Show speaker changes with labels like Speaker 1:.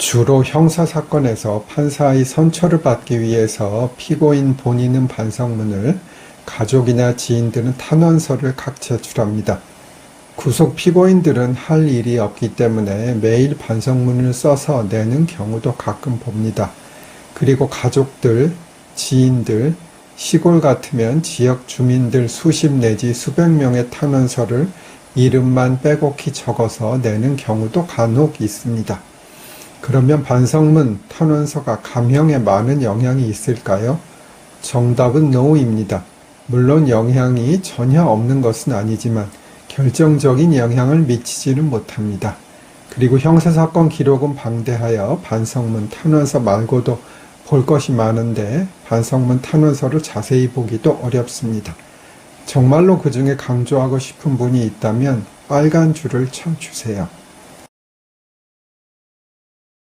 Speaker 1: 주로 형사사건에서 판사의 선처를 받기 위해서 피고인 본인은 반성문을, 가족이나 지인들은 탄원서를 각 제출합니다. 구속 피고인들은 할 일이 없기 때문에 매일 반성문을 써서 내는 경우도 가끔 봅니다. 그리고 가족들, 지인들, 시골 같으면 지역 주민들 수십 내지 수백 명의 탄원서를 이름만 빼곡히 적어서 내는 경우도 간혹 있습니다. 그러면 반성문, 탄원서가 감형에 많은 영향이 있을까요? 정답은 NO입니다. 물론 영향이 전혀 없는 것은 아니지만 결정적인 영향을 미치지는 못합니다. 그리고 형사사건 기록은 방대하여 반성문, 탄원서 말고도 볼 것이 많은데 반성문, 탄원서를 자세히 보기도 어렵습니다. 정말로 그 중에 강조하고 싶은 분이 있다면 빨간 줄을 쳐주세요.